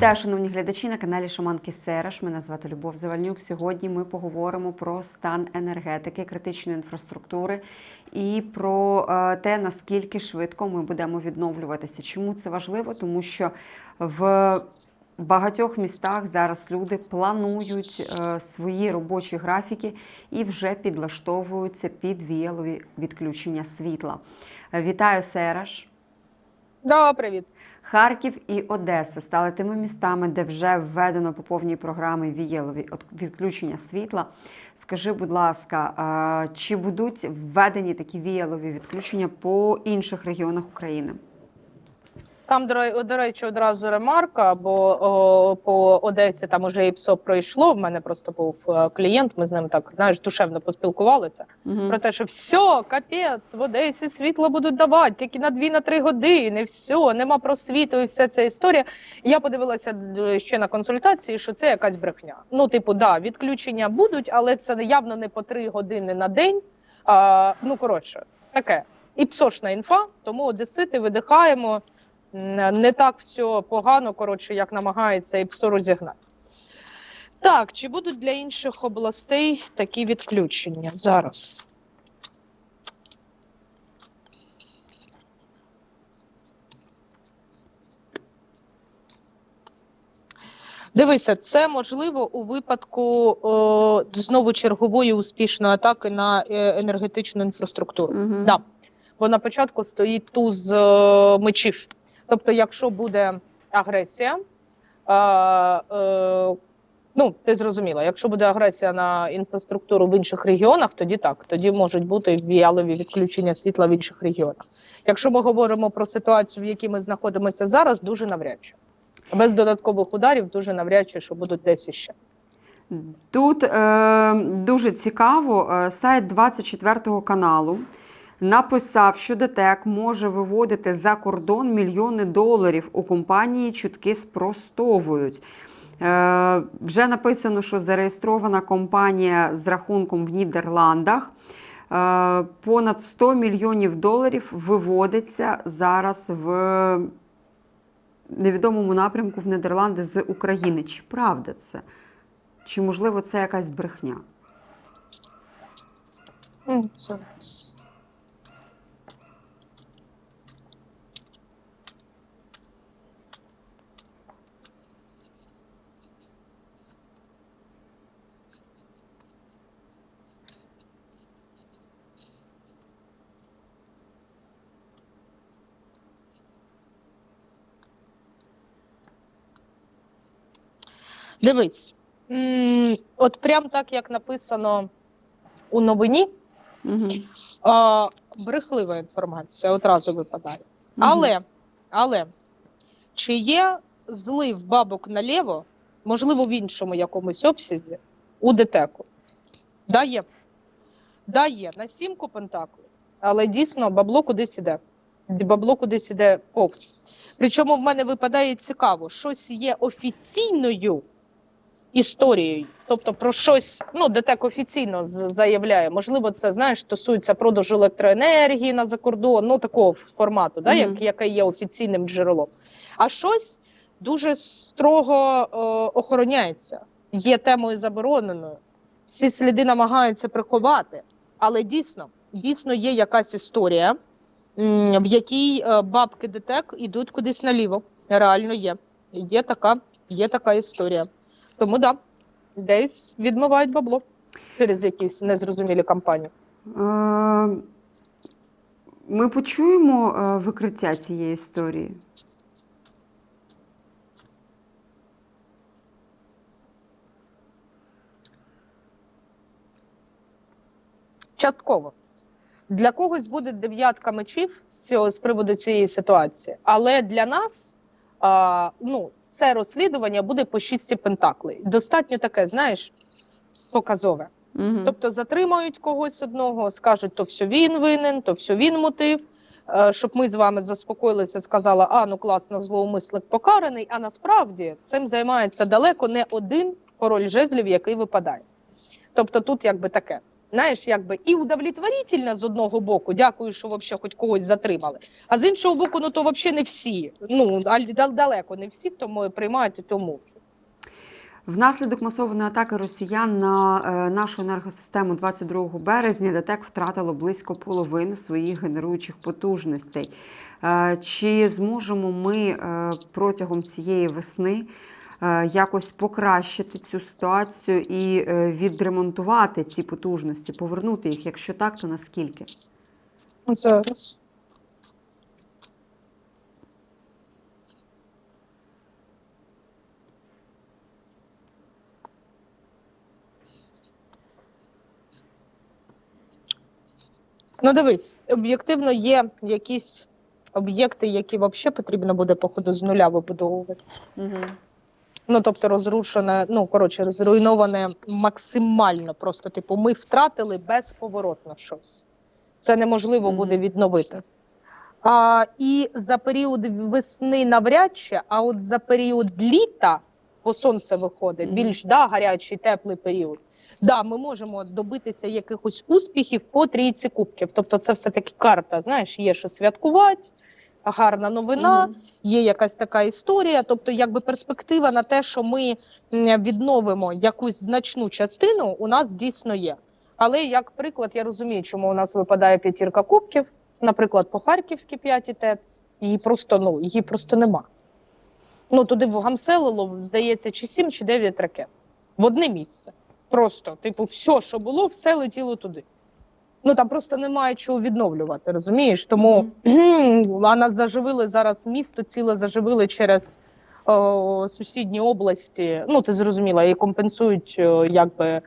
Вітаю, шановні глядачі на каналі Шаманки Сереш. Мене звати Любов Завальнюк. Сьогодні ми поговоримо про стан енергетики, критичної інфраструктури і про е, те, наскільки швидко ми будемо відновлюватися. Чому це важливо? Тому що в багатьох містах зараз люди планують е, свої робочі графіки і вже підлаштовуються під віялові відключення світла. Вітаю, Сереш. Да, привіт. Харків і Одеса стали тими містами, де вже введено по повній програмі вієлові відключення світла. Скажи, будь ласка, чи будуть введені такі віялові відключення по інших регіонах України? Там, до, ре- до речі, одразу ремарка, бо о, по Одесі там уже і ПСО пройшло. В мене просто був е, клієнт. Ми з ним так знаєш душевно поспілкувалися Угу. про те, що все, капець, в Одесі світло будуть давати тільки на 2-3 години. Все, нема просвіту і вся ця історія. Я подивилася е, ще на консультації, що це якась брехня. Ну, типу, да, відключення будуть, але це явно не по 3 години на день. А, ну коротше, таке. І псошна інфа, тому одесити видихаємо. Не так все погано, коротше, як намагається і ПСО розігнати. Так, чи будуть для інших областей такі відключення зараз? Дивися, це можливо у випадку о, знову чергової успішної атаки на е, енергетичну інфраструктуру. Угу. Да. Бо на початку стоїть туз е, мечів. Тобто, якщо буде агресія, е, е, ну ти зрозуміла, якщо буде агресія на інфраструктуру в інших регіонах, тоді так, тоді можуть бути віялові відключення світла в інших регіонах. Якщо ми говоримо про ситуацію, в якій ми знаходимося зараз, дуже навряд чи. Без додаткових ударів дуже навряд чи, що будуть десь іще. Тут е, дуже цікаво, е, сайт 24 каналу написав, що ДТЕК може виводити за кордон мільйони доларів. У компанії чутки спростовують. Е, вже написано, що зареєстрована компанія з рахунком в Нідерландах. Е, понад 100 мільйонів доларів виводиться зараз в невідомому напрямку в Нідерланди з України. Чи правда це? Чи можливо це якась брехня? Дивись, от прям так, як написано у новині, Угу. а, брехлива інформація одразу випадає. Але, але чи є злив бабок наліво, можливо, в іншому якомусь обсязі у ДТЕКу? Да, є. Да, є. На сімку пентаклів, але дійсно бабло кудись іде. Бабло кудись іде повз. Причому в мене випадає цікаво, щось є офіційною історією, тобто про щось, ну ДТЕК офіційно заявляє. Можливо, це знаєш, стосується продажу електроенергії на закордон, ну такого формату, да, Мгм. як, яке є офіційним джерелом. А щось дуже строго е, охороняється, є темою забороненою. Всі сліди намагаються приховати, але дійсно, дійсно є якась історія, в якій е, бабки ДТЕК ідуть кудись наліво. Реально є. Є така, є така історія. Тому да, десь відмивають бабло через якісь незрозумілі кампанії. Ми почуємо е, викриття цієї історії. Частково. Для когось буде дев'ятка мечів з, цього, з приводу цієї ситуації, але для нас а, ну, це розслідування буде по шісті пентаклей. Достатньо таке, знаєш, показове. Угу. Тобто затримають когось одного, скажуть, то все він винен, то все він мотив. Е, Щоб ми з вами заспокоїлися, сказала, а ну класно, злоумисник покараний. А насправді цим займається далеко не один король жезлів, який випадає. Тобто тут якби таке. Знаєш, якби і удовлетворительно з одного боку, дякую, що взагалі хоч когось затримали. А з іншого боку, ну то взагалі не всі. Ну далеко не всі, хто приймають і то. Внаслідок масованої атаки росіян на е, нашу енергосистему 22 березня ДТЕК втратило близько половини своїх генеруючих потужностей. Е, Чи зможемо ми е, протягом цієї весни якось покращити цю ситуацію і е, відремонтувати ці потужності, повернути їх? Якщо так, то наскільки? Зараз. Ну, дивись, об'єктивно є якісь об'єкти, які взагалі потрібно буде, походу, з нуля вибудовувати. Угу. Ну, тобто розрушене, ну коротше, зруйноване максимально. Просто, типу, ми втратили безповоротно щось. Це неможливо буде відновити. А, і за період весни навряд чи, а от за період літа, бо сонце виходить, більш да, гарячий, теплий період. Да, ми можемо добитися якихось успіхів по трійці кубків. Тобто, це все-таки карта. Знаєш, є що святкувати, гарна новина є якась така історія. Тобто, якби перспектива на те, що ми відновимо якусь значну частину, у нас дійсно є. Але як приклад, я розумію, чому у нас випадає п'ятірка кубків. Наприклад, по Харківській п'ятій ТЕЦ, її просто ну її просто нема. Ну туди в гамселило, здається, чи сім, чи дев'ять ракет в одне місце. Просто, типу, все, що було, все летіло туди. Ну там просто немає чого відновлювати, розумієш? Тому а нас заживили зараз місто, ціле заживили через о, сусідні області. Ну, ти зрозуміла, і компенсують о, якби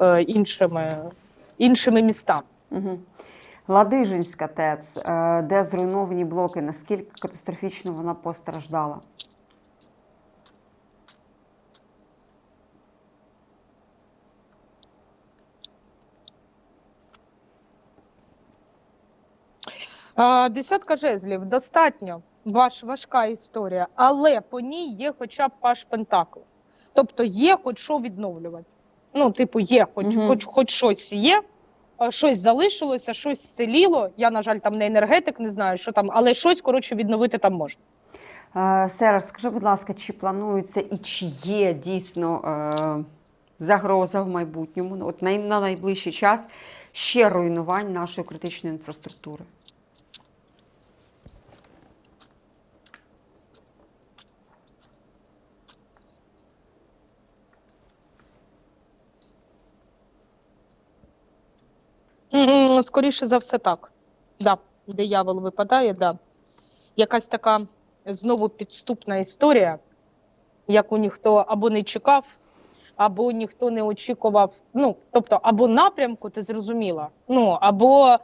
е, іншими, іншими містами. Угу. Ладижинська ТЕЦ, е, де зруйновані блоки, наскільки катастрофічно вона постраждала? Десятка жезлів достатньо ваш, важка історія, але по ній є хоча б паш Пентакл. Тобто є хоч що відновлювати. Ну, типу, є, хоч, Мгм. хоч, хоч щось є, щось залишилося, щось зціліло. Я, на жаль, там не енергетик, не знаю, що там, але щось коротше відновити там можна. Сера, скажи, будь ласка, чи планується і чи є дійсно е, загроза в майбутньому, от на найближчий час ще руйнувань нашої критичної інфраструктури? Скоріше за все, так. Да, диявол випадає, да. Якась така знову підступна історія, яку ніхто або не чекав, або ніхто не очікував. Ну, тобто, або напрямку, ти зрозуміла, ну, або,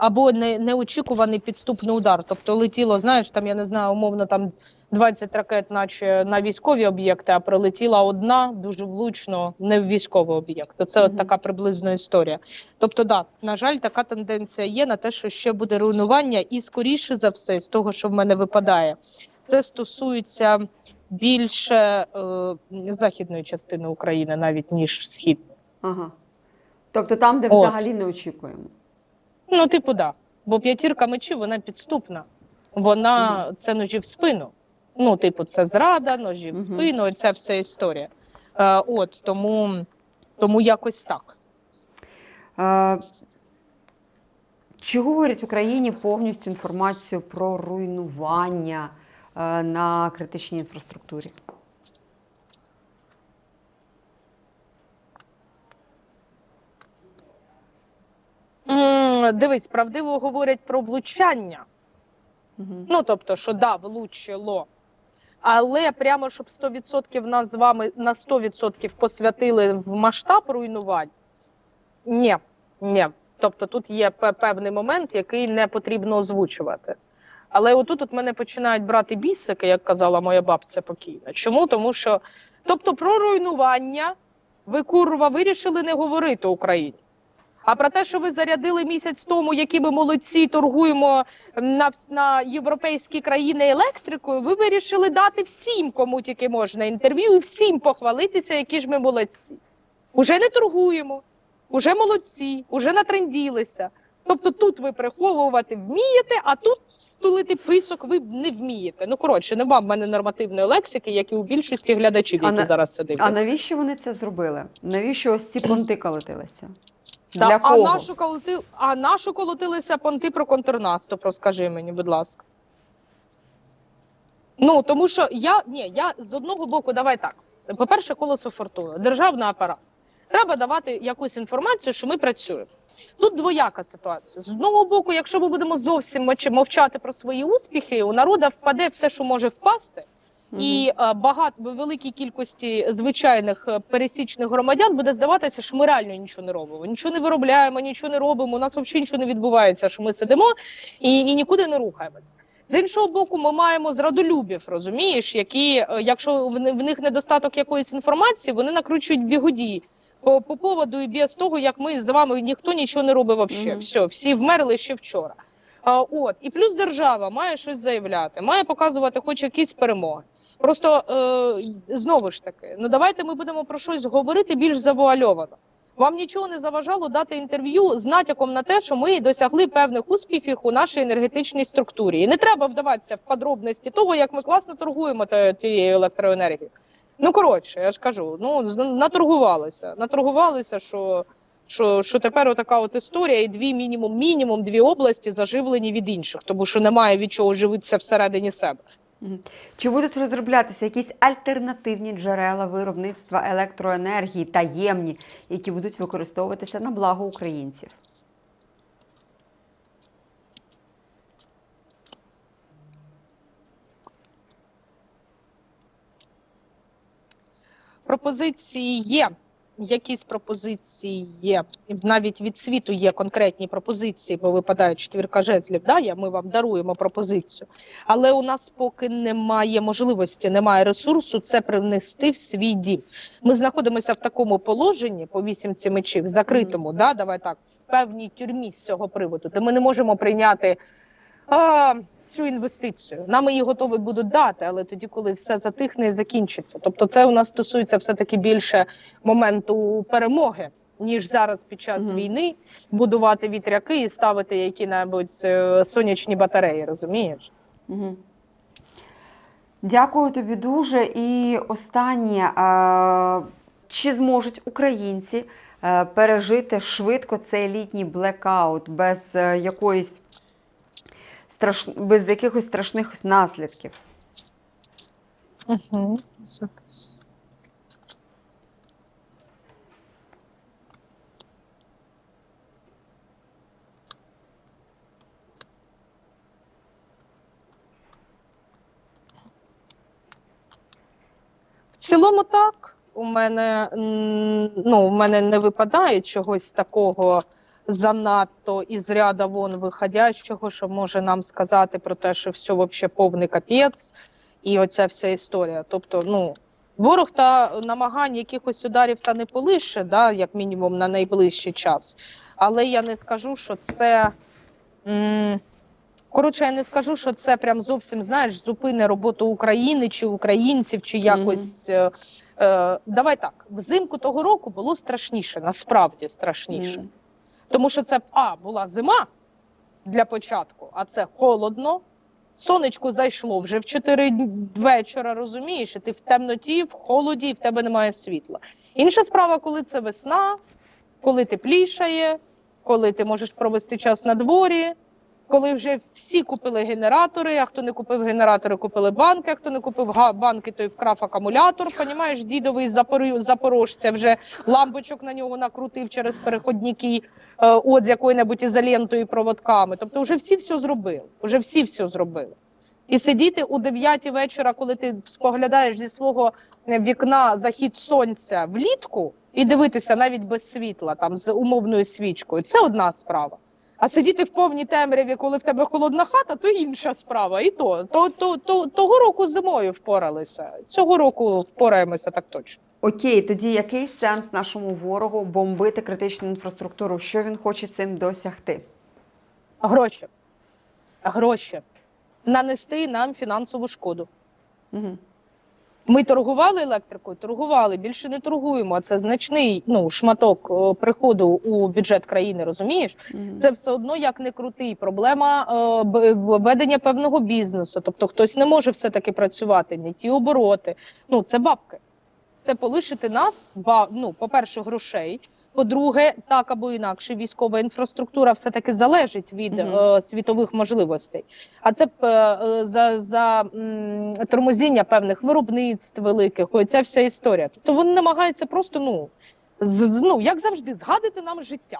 або не, неочікуваний підступний удар. Тобто летіло, знаєш, там, я не знаю, умовно, там 20 ракет, наче на військові об'єкти, а прилетіла одна дуже влучно не в військовий об'єкт. То Це от така приблизна історія. Тобто, да, на жаль, така тенденція є на те, що ще буде руйнування, і скоріше за все, з того, що в мене випадає, це стосується більше е, західної частини України, навіть ніж східної. Ага. Тобто там, де От. взагалі не очікуємо. Ну, типу, да. Бо п'ятірка мечів вона підступна. Вона це ножі в спину. Ну, типу, це зрада, ножі в спину, ця вся історія. Е, от тому, тому якось так. Е, Чи говорять Україні повністю інформацію про руйнування е, на критичній інфраструктурі? Дивись, правдиво говорять про влучання. Угу. Ну, тобто, що да, влучило. Але прямо щоб 100% нас з вами на 100% посвятили в масштаб руйнувань. Ні, ні. Тобто тут є певний момент, який не потрібно озвучувати. Але отут от мене починають брати бісики, як казала моя бабця покійна. Чому? Тому що, тобто, про руйнування ви курва вирішили не говорити Україні. А про те, що ви зарядили місяць тому, які ми молодці, торгуємо на, на європейські країни електрикою, ви вирішили дати всім, кому тільки можна інтерв'ю, і всім похвалитися, які ж ми молодці. Уже не торгуємо. уже молодці, уже натренділися. Тобто тут ви приховувати вмієте, а тут стулити писок ви не вмієте. Ну коротше, нема в мене нормативної лексики, як і у більшості глядачів, які на- зараз це дивляться. А навіщо вони це зробили? Навіщо ось ці понти колотилися? Та, Для а кого? нашу колоти... а нашу колотилися понти про контрнаступ, розкажи мені, будь ласка. Ну, тому що я ні, я з одного боку, давай так. По-перше, колесо фортуни, державний апарат. Треба давати якусь інформацію, що ми працюємо. Тут двояка ситуація. З одного боку, якщо ми будемо зовсім мовчати про свої успіхи, у народу впаде все, що може впасти. І е, багато великій кількості звичайних е, пересічних громадян буде здаватися, що ми реально нічого не робимо. Нічого не виробляємо, нічого не робимо. У нас взагалі нічого не відбувається. Що ми сидимо і, і нікуди не рухаємося. З іншого боку, ми маємо зрадолюбів, розумієш, які, е, якщо в, них недостаток якоїсь інформації, вони накручують бігоді по, по поводу і без того, як ми з вами ніхто нічого не робить взагалі. Мгм. Все, всі вмерли ще вчора. А, от і плюс держава має щось заявляти, має показувати хоч якісь перемоги. Просто е, знову ж таки, ну давайте ми будемо про щось говорити більш завуальовано. Вам нічого не заважало дати інтерв'ю з натяком на те, що ми досягли певних успіхів у нашій енергетичній структурі. І не треба вдаватися в подробності того, як ми класно торгуємо тією електроенергією. Ну коротше, я ж кажу, ну наторгувалися. Наторгувалися, що, що, що тепер отака от історія, і дві мінімум, мінімум дві області заживлені від інших, тому що немає від чого живитися всередині себе. Чи будуть розроблятися якісь альтернативні джерела виробництва електроенергії, таємні, які будуть використовуватися на благо українців? Пропозиції є. Якісь пропозиції є. Навіть від світу є конкретні пропозиції, бо випадає четвірка жезлів. Да, я, ми вам даруємо пропозицію. Але у нас поки немає можливості, немає ресурсу це привнести в свій дім. Ми знаходимося в такому положенні по вісімці мечів, закритому, да, давай так, в певній тюрмі з цього приводу, де ми не можемо прийняти. А, цю інвестицію. Нам її готові будуть дати, але тоді, коли все затихне і закінчиться. Тобто, це у нас стосується все таки більше моменту перемоги, ніж зараз під час Мгм. війни будувати вітряки і ставити які-небудь е, сонячні батареї. Розумієш? Мгм. Дякую тобі дуже. І останнє. а, Чи зможуть українці е, пережити швидко цей літній блекаут без е, якоїсь страш... без якихось страшних наслідків? В цілому так. У мене ну, у мене не випадає чогось такого занадто із ряда вон виходящого, що може нам сказати про те, що все взагалі повний капець, і оця вся історія. Тобто, ну ворог та намагань якихось ударів та не полише, да, як мінімум на найближчий час. Але я не скажу, що це. М- Коротше, я не скажу, що це прям зовсім знаєш, зупине роботу України чи українців, чи якось. Е, е, давай так, взимку того року було страшніше, насправді страшніше. Мгм. Тому що це а була зима для початку, а це холодно. Сонечко зайшло вже в 4 вечора, розумієш, і ти в темноті, в холоді, і в тебе немає світла. Інша справа, коли це весна, коли теплішає, коли ти можеш провести час на дворі, коли вже всі купили генератори, а хто не купив генератори, купили банки, а хто не купив банки, той вкрав акумулятор. Понімаєш, дідовий запорожця вже лампочок на нього накрутив через переходники, е, от з якою-небудь ізолентою і проводками. Тобто, вже всі все зробили. Вже всі все зробили. І сидіти у 9 вечора, коли ти споглядаєш зі свого е, вікна захід сонця влітку, і дивитися навіть без світла, там з умовною свічкою, це одна справа. А сидіти в повній темряві, коли в тебе холодна хата, то інша справа. І то, то, то, то того року зимою впоралися. Цього року впораємося так точно. Окей, тоді який сенс нашому ворогу бомбити критичну інфраструктуру? Що він хоче цим досягти? Гроші. Гроші. Нанести нам фінансову шкоду. Угу. Ми торгували електрикою, торгували, більше не торгуємо. Це значний ну, шматок е, приходу у бюджет країни, розумієш? Мгм. Це все одно як не крутий. Проблема е, б- ведення певного бізнесу. Тобто хтось не може все-таки працювати, не ті обороти. Ну, це бабки. Це полишити нас, ба, ну, по-перше, грошей. По-друге, так або інакше, військова інфраструктура все-таки залежить від Мгм. е, світових можливостей. А це е, е, за, за м, тормозіння певних виробництв великих, оця вся історія. Тобто вони намагаються просто, ну, з, з- ну як завжди, згадити нам життя.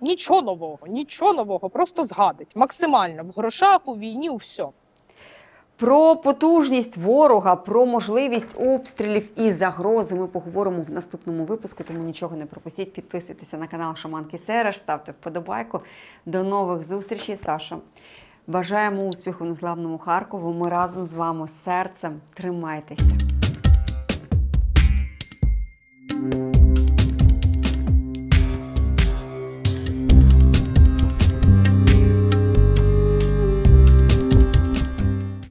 Нічого нового, нічого нового, просто згадить. Максимально в грошах, у війні, у всьому. Про потужність ворога, про можливість обстрілів і загрози ми поговоримо в наступному випуску, тому нічого не пропустіть. Підписуйтеся на канал Шаманки Сереж, ставте вподобайку. До нових зустрічей, Саша. Бажаємо успіху незламному Харкову. Ми разом з вами серцем. Тримайтеся.